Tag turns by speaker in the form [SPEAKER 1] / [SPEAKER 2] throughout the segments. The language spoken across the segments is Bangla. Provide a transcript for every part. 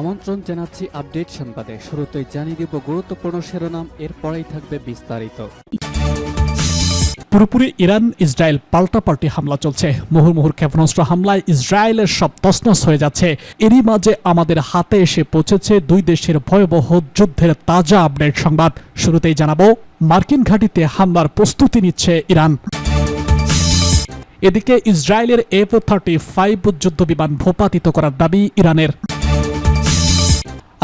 [SPEAKER 1] আমন্ত্রণ জানাচ্ছি আপডেট সংবাদে শুরুতেই জানিয়ে দেব গুরুত্বপূর্ণ শিরোনাম এরপরেই থাকবে বিস্তারিত পুরোপুরি ইরান ইসরায়েল পাল্টাপাল্টি হামলা চলছে মুহুর্মুহুর ক্ষেপণাস্ত্র হামলায় ইসরায়েলের সব তসনস হয়ে যাচ্ছে এরই মাঝে আমাদের হাতে এসে পৌঁছেছে দুই দেশের ভয়াবহ যুদ্ধের তাজা আপডেট সংবাদ শুরুতেই জানাবো মার্কিন ঘাঁটিতে হামলার প্রস্তুতি নিচ্ছে ইরান এদিকে ইসরায়েলের এফ থার্টি ফাইভ যুদ্ধ বিমান ভূপাতিত করার দাবি ইরানের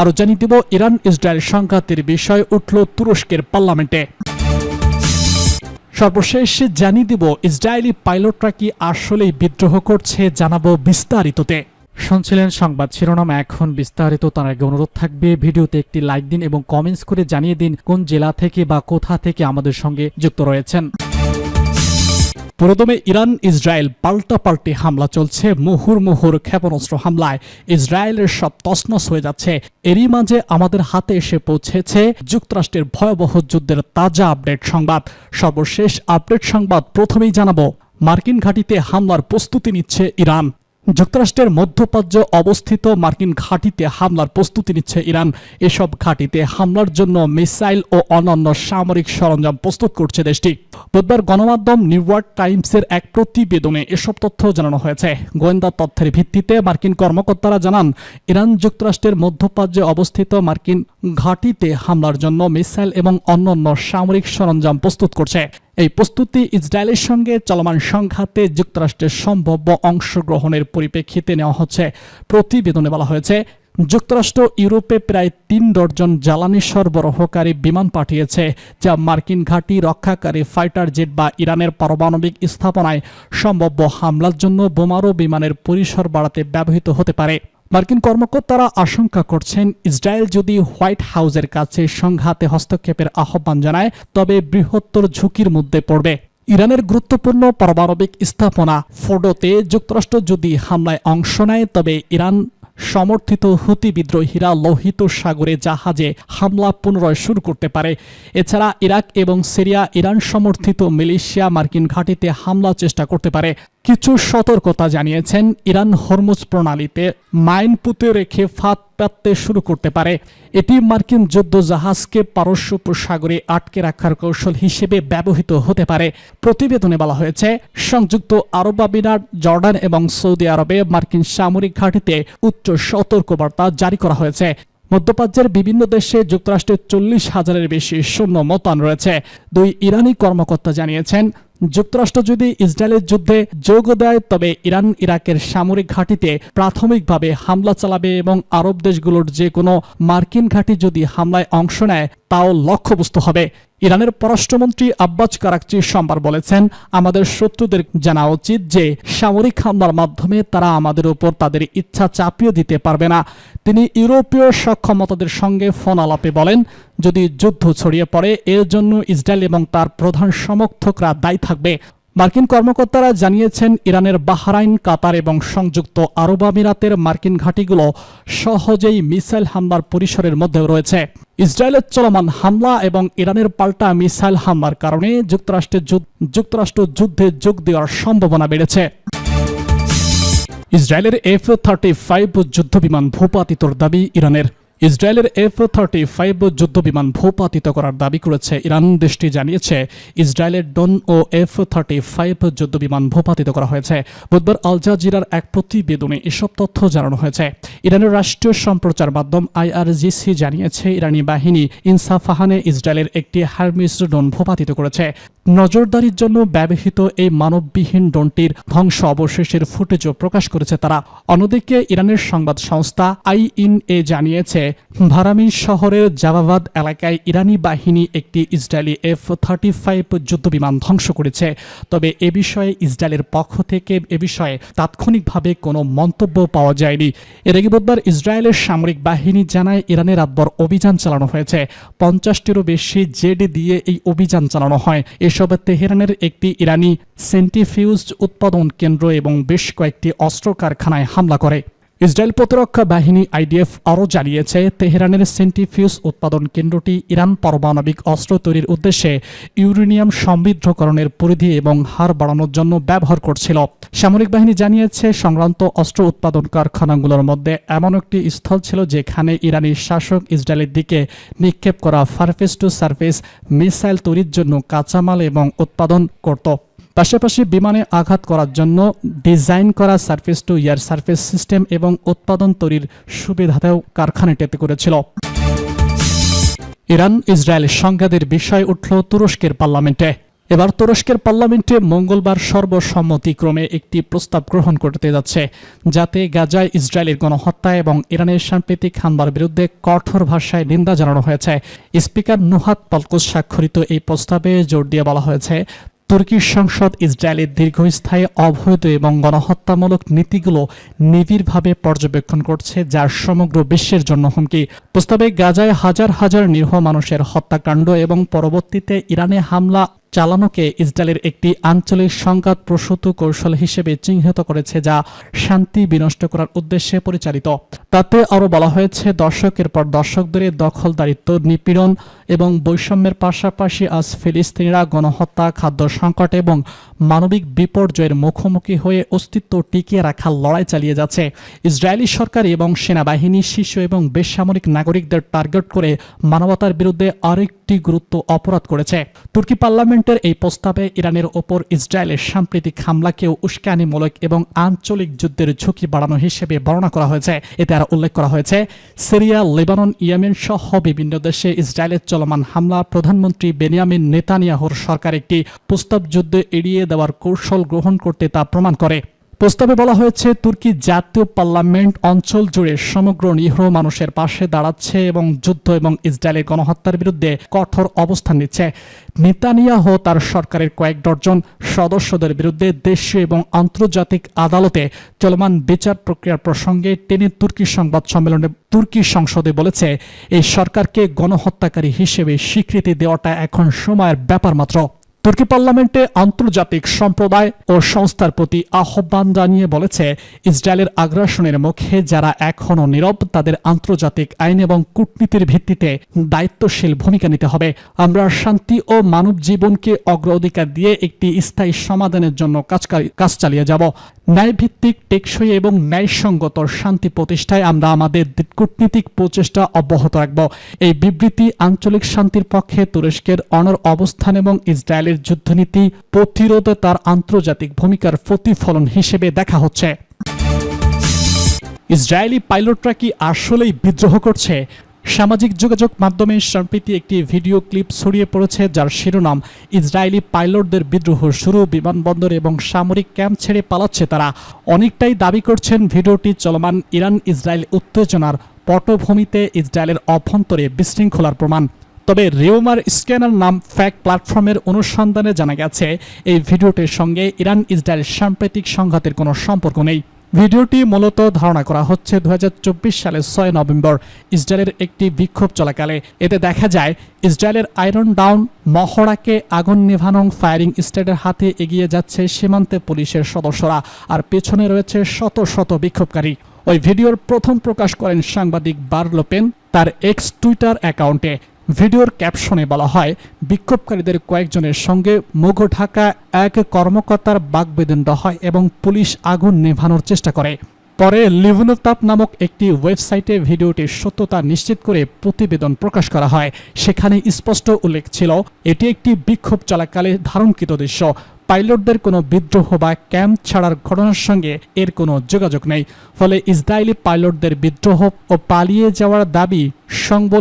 [SPEAKER 1] আরও জানিয়ে দেব ইরান ইসরায়েল সংঘাতের বিষয় উঠল তুরস্কের পার্লামেন্টে সর্বশেষ জানিয়ে দেব ইসরায়েলি পাইলটরা কি আসলেই বিদ্রোহ করছে জানাবো বিস্তারিততে শুনছিলেন সংবাদ শিরোনাম এখন বিস্তারিত তার আগে অনুরোধ থাকবে ভিডিওতে একটি লাইক দিন এবং কমেন্টস করে জানিয়ে দিন কোন জেলা থেকে বা কোথা থেকে আমাদের সঙ্গে যুক্ত রয়েছেন প্রথমে ইরান ইসরায়েল পাল্টাপাল্টি হামলা চলছে মুহুর মুহুর ক্ষেপণাস্ত্র হামলায় ইসরায়েলের সব তসনস হয়ে যাচ্ছে এরই মাঝে আমাদের হাতে এসে পৌঁছেছে যুক্তরাষ্ট্রের ভয়াবহ যুদ্ধের তাজা আপডেট সংবাদ সর্বশেষ আপডেট সংবাদ প্রথমেই জানাবো মার্কিন ঘাঁটিতে হামলার প্রস্তুতি নিচ্ছে ইরান যুক্তরাষ্ট্রের মধ্যপ্রাচ্য অবস্থিত মার্কিন ঘাঁটিতে হামলার প্রস্তুতি নিচ্ছে ইরান এসব ঘাঁটিতে হামলার জন্য মিসাইল ও অন্যান্য সামরিক সরঞ্জাম প্রস্তুত করছে দেশটি বুধবার গণমাধ্যম নিউইয়র্ক টাইমসের এক প্রতিবেদনে এসব তথ্য জানানো হয়েছে গোয়েন্দা তথ্যের ভিত্তিতে মার্কিন কর্মকর্তারা জানান ইরান যুক্তরাষ্ট্রের মধ্যপ্রাচ্যে অবস্থিত মার্কিন ঘাঁটিতে হামলার জন্য মিসাইল এবং অন্যান্য সামরিক সরঞ্জাম প্রস্তুত করছে এই প্রস্তুতি ইসরায়েলের সঙ্গে চলমান সংঘাতে যুক্তরাষ্ট্রের সম্ভাব্য অংশগ্রহণের পরিপ্রেক্ষিতে নেওয়া হচ্ছে প্রতিবেদনে বলা হয়েছে যুক্তরাষ্ট্র ইউরোপে প্রায় তিন ডজন জ্বালানি সরবরাহকারী বিমান পাঠিয়েছে যা মার্কিন ঘাঁটি রক্ষাকারী ফাইটার জেট বা ইরানের পারমাণবিক স্থাপনায় সম্ভাব্য হামলার জন্য বোমারো বিমানের পরিসর বাড়াতে ব্যবহৃত হতে পারে মার্কিন কর্মকর্তারা আশঙ্কা করছেন ইসরায়েল যদি হোয়াইট হাউসের কাছে সংঘাতে হস্তক্ষেপের আহ্বান জানায় তবে বৃহত্তর ঝুঁকির মধ্যে পড়বে ইরানের গুরুত্বপূর্ণ পারমাণবিক স্থাপনা ফোডোতে যুক্তরাষ্ট্র যদি হামলায় অংশ নেয় তবে ইরান সমর্থিত হুতি বিদ্রোহীরা লোহিত সাগরে জাহাজে হামলা পুনরায় শুরু করতে পারে এছাড়া ইরাক এবং সিরিয়া ইরান সমর্থিত মিলিশিয়া মার্কিন ঘাঁটিতে হামলা চেষ্টা করতে পারে কিছু সতর্কতা জানিয়েছেন ইরান হরমুজ প্রণালীতে মাইন পুঁতে রেখে ফাত প্রাপ্তে শুরু করতে পারে এটি মার্কিন যুদ্ধ জাহাজকে পারস্য উপসাগরে আটকে রাখার কৌশল হিসেবে ব্যবহৃত হতে পারে প্রতিবেদনে বলা হয়েছে সংযুক্ত আরব আমিরাত জর্ডান এবং সৌদি আরবে মার্কিন সামরিক ঘাঁটিতে উচ্চ সতর্কবার্তা জারি করা হয়েছে মধ্যপ্রাচ্যের বিভিন্ন দেশে যুক্তরাষ্ট্রের চল্লিশ হাজারের বেশি সৈন্য মতান রয়েছে দুই ইরানি কর্মকর্তা জানিয়েছেন যুক্তরাষ্ট্র যদি ইসরায়েলের যুদ্ধে যোগ দেয় তবে ইরান ইরাকের সামরিক ঘাঁটিতে প্রাথমিকভাবে হামলা চালাবে এবং আরব দেশগুলোর যে কোনো মার্কিন ঘাঁটি যদি হামলায় অংশ নেয় তাও লক্ষ্যবস্তু হবে ইরানের পররাষ্ট্রমন্ত্রী আব্বাস কারাকচি সোমবার বলেছেন আমাদের শত্রুদের জানা উচিত যে সামরিক হামলার মাধ্যমে তারা আমাদের উপর তাদের ইচ্ছা চাপিয়ে দিতে পারবে না তিনি ইউরোপীয় সক্ষমতাদের সঙ্গে ফোন আলাপে বলেন যদি যুদ্ধ ছড়িয়ে পড়ে এর জন্য ইসরায়েল এবং তার প্রধান সমর্থকরা দায়ী থাকবে মার্কিন কর্মকর্তারা জানিয়েছেন ইরানের বাহরাইন কাতার এবং সংযুক্ত আরব আমিরাতের মার্কিন ঘাঁটিগুলো সহজেই মিসাইল হামলার পরিসরের মধ্যে রয়েছে ইসরায়েলের চলমান হামলা এবং ইরানের পাল্টা মিসাইল হামলার কারণে যুক্তরাষ্ট্রের যুক্তরাষ্ট্র যুদ্ধে যোগ দেওয়ার সম্ভাবনা বেড়েছে ইসরায়েলের এফ থার্টি ফাইভ যুদ্ধবিমান ভূপাতিতর দাবি ইরানের ইসরায়েলের এফ থার্টি ফাইভ বিমান ভূপাতিত করার দাবি করেছে ইরান দেশটি জানিয়েছে ইসরায়েলের ডন ও এফ থার্টি ফাইভ যুদ্ধ বিমান ভূপাতিত করা হয়েছে বুধবার আল জাজিরার এক প্রতিবেদনে এসব তথ্য জানানো হয়েছে ইরানের রাষ্ট্রীয় সম্প্রচার মাধ্যম আইআরজিসি জানিয়েছে ইরানি বাহিনী ইনসাফাহানে ইসরায়েলের একটি হারমিস ডন ভূপাতিত করেছে নজরদারির জন্য ব্যবহৃত এই মানববিহীন ড্রোনটির ধ্বংস অবশেষের ফুটেজও প্রকাশ করেছে তারা অন্যদিকে ইরানের সংবাদ সংস্থা আই ইন এ জানিয়েছে ভারামিন শহরের জাবাবাদ এলাকায় ইরানি বাহিনী একটি ইসরায়েলি এফ থার্টি ফাইভ যুদ্ধবিমান ধ্বংস করেছে তবে এ বিষয়ে ইসরায়েলের পক্ষ থেকে এ বিষয়ে তাৎক্ষণিকভাবে কোনো মন্তব্য পাওয়া যায়নি এর আগে বুধবার ইসরায়েলের সামরিক বাহিনী জানায় ইরানে রাতভর অভিযান চালানো হয়েছে পঞ্চাশটিরও বেশি জেডি দিয়ে এই অভিযান চালানো হয় এ এসব তেহরানের একটি ইরানি সেন্টিফিউজ উৎপাদন কেন্দ্র এবং বেশ কয়েকটি অস্ত্র কারখানায় হামলা করে ইসরায়েল প্রতিরক্ষা বাহিনী আইডিএফ আরও জানিয়েছে তেহরানের সেন্টিফিউজ উৎপাদন কেন্দ্রটি ইরান পারমাণবিক অস্ত্র তৈরির উদ্দেশ্যে ইউরেনিয়াম সমৃদ্ধকরণের পরিধি এবং হার বাড়ানোর জন্য ব্যবহার করছিল সামরিক বাহিনী জানিয়েছে সংক্রান্ত অস্ত্র উৎপাদন কারখানাগুলোর মধ্যে এমন একটি স্থল ছিল যেখানে ইরানি শাসক ইসরায়েলের দিকে নিক্ষেপ করা সার্ফেস টু সার্ফেস মিসাইল তৈরির জন্য কাঁচামাল এবং উৎপাদন করত পাশাপাশি বিমানে আঘাত করার জন্য ডিজাইন করা surface to air surface system এবং উৎপাদন তৈরির সুবিধাতেও কারখানাটিতে করেছিল ইরান ইসরায়েল সংঘাতের বিষয় উঠল তুরস্কের পার্লামেন্টে এবার তুরস্কের পার্লামেন্টে মঙ্গলবার সর্বসম্মতিক্রমে একটি প্রস্তাব গ্রহণ করতে যাচ্ছে যাতে গাজায় ইসরায়েলের গণহত্যা এবং ইরানের সাম্প্রতিক হামলার বিরুদ্ধে কঠোর ভাষায় নিন্দা জানানো হয়েছে স্পিকার নুহাত পালকুস স্বাক্ষরিত এই প্রস্তাবে জোর দিয়ে বলা হয়েছে তুর্কির সংসদ ইসরায়েলের দীর্ঘস্থায়ী অবৈধ এবং গণহত্যামূলক নীতিগুলো নিবিড়ভাবে পর্যবেক্ষণ করছে যার সমগ্র বিশ্বের জন্য হুমকি প্রস্তাবে গাজায় হাজার হাজার নিরীহ মানুষের হত্যাকাণ্ড এবং পরবর্তীতে ইরানে হামলা চালানোকে ইসরায়েলের একটি আঞ্চলিক সংঘাত প্রসূত কৌশল হিসেবে চিহ্নিত করেছে যা শান্তি বিনষ্ট করার উদ্দেশ্যে পরিচালিত তাতে আরও বলা হয়েছে দর্শকের পর দর্শক ধরে দখলদারিত্ব নিপীড়ন এবং বৈষম্যের পাশাপাশি আজ ফিলিস্তিনিরা গণহত্যা খাদ্য সংকট এবং মানবিক বিপর্যয়ের মুখোমুখি হয়ে অস্তিত্ব টিকিয়ে রাখার লড়াই চালিয়ে যাচ্ছে ইসরায়েলি সরকার এবং সেনাবাহিনী শিশু এবং বেসামরিক নাগরিকদের টার্গেট করে মানবতার বিরুদ্ধে আরেক একটি গুরুত্ব অপরাধ করেছে তুর্কি পার্লামেন্টের এই প্রস্তাবে ইরানের ওপর ইসরায়েলের সাম্প্রতিক হামলাকেও উস্কানিমূলক এবং আঞ্চলিক যুদ্ধের ঝুঁকি বাড়ানো হিসেবে বর্ণনা করা হয়েছে এতে আর উল্লেখ করা হয়েছে সিরিয়া লেবানন ইয়েমেন সহ বিভিন্ন দেশে ইসরায়েলের চলমান হামলা প্রধানমন্ত্রী বেনিয়ামিন নেতানিয়াহুর সরকার একটি প্রস্তাব যুদ্ধ এড়িয়ে দেওয়ার কৌশল গ্রহণ করতে তা প্রমাণ করে প্রস্তাবে বলা হয়েছে তুর্কি জাতীয় পার্লামেন্ট অঞ্চল জুড়ে সমগ্র নিহর মানুষের পাশে দাঁড়াচ্ছে এবং যুদ্ধ এবং ইসরায়েলের গণহত্যার বিরুদ্ধে কঠোর অবস্থান নিচ্ছে হো তার সরকারের কয়েক ডজন সদস্যদের বিরুদ্ধে দেশীয় এবং আন্তর্জাতিক আদালতে চলমান বিচার প্রক্রিয়ার প্রসঙ্গে টেনে তুর্কি সংবাদ সম্মেলনে তুর্কি সংসদে বলেছে এই সরকারকে গণহত্যাকারী হিসেবে স্বীকৃতি দেওয়াটা এখন সময়ের ব্যাপার মাত্র তুর্কি পার্লামেন্টে আন্তর্জাতিক সম্প্রদায় ও সংস্থার প্রতি আহ্বান জানিয়ে বলেছে ইসরায়েলের আগ্রাসনের মুখে যারা এখনও নীরব তাদের আন্তর্জাতিক আইন এবং কূটনীতির ভিত্তিতে দায়িত্বশীল ভূমিকা নিতে হবে আমরা শান্তি ও মানব জীবনকে অগ্রাধিকার দিয়ে একটি স্থায়ী সমাধানের জন্য কাজ কাজ চালিয়ে যাব ন্যায়ভিত্তিক টেকসই এবং ন্যায়সঙ্গত শান্তি প্রতিষ্ঠায় আমরা আমাদের কূটনীতিক প্রচেষ্টা অব্যাহত রাখব এই বিবৃতি আঞ্চলিক শান্তির পক্ষে তুরস্কের অনর অবস্থান এবং ইসরায়েল ইসরায়েলের যুদ্ধনীতি প্রতিরোধে তার আন্তর্জাতিক ভূমিকার প্রতিফলন হিসেবে দেখা হচ্ছে ইসরায়েলি পাইলটরা কি আসলেই বিদ্রোহ করছে সামাজিক যোগাযোগ মাধ্যমে সম্প্রীতি একটি ভিডিও ক্লিপ ছড়িয়ে পড়েছে যার শিরোনাম ইসরায়েলি পাইলটদের বিদ্রোহ শুরু বিমানবন্দর এবং সামরিক ক্যাম্প ছেড়ে পালাচ্ছে তারা অনেকটাই দাবি করছেন ভিডিওটি চলমান ইরান ইসরায়েল উত্তেজনার পটভূমিতে ইসরায়েলের অভ্যন্তরে বিশৃঙ্খলার প্রমাণ তবে রেওমার স্ক্যানার নাম ফ্যাক প্ল্যাটফর্মের অনুসন্ধানে জানা গেছে এই ভিডিওটির সঙ্গে ইরান ইসরায়েল সাম্প্রতিক সংঘাতের কোনো সম্পর্ক নেই ভিডিওটি মূলত ধারণা করা হচ্ছে দু সালের ছয় নভেম্বর ইসরায়েলের একটি বিক্ষোভ চলাকালে এতে দেখা যায় ইসরায়েলের আয়রন ডাউন মহড়াকে আগুন নিভানং ফায়ারিং স্টেটের হাতে এগিয়ে যাচ্ছে সীমান্তে পুলিশের সদস্যরা আর পেছনে রয়েছে শত শত বিক্ষোভকারী ওই ভিডিওর প্রথম প্রকাশ করেন সাংবাদিক বার্লোপেন তার এক্স টুইটার অ্যাকাউন্টে ভিডিওর ক্যাপশনে বলা হয় বিক্ষোভকারীদের কয়েকজনের সঙ্গে মুঘ ঢাকা এক কর্মকর্তার বাকবেদন্ড হয় এবং পুলিশ আগুন নেভানোর চেষ্টা করে পরে লিভুনতাপ নামক একটি ওয়েবসাইটে ভিডিওটির সত্যতা নিশ্চিত করে প্রতিবেদন প্রকাশ করা হয় সেখানে স্পষ্ট উল্লেখ ছিল এটি একটি বিক্ষোভ চলাকালে ধারণকৃত দৃশ্য পাইলটদের কোনো বিদ্রোহ বা ক্যাম্প ছাড়ার ঘটনার সঙ্গে এর কোনো যোগাযোগ নেই ফলে ইসরায়েলি পাইলটদের বিদ্রোহ ও পালিয়ে যাওয়ার দাবি সংবলিত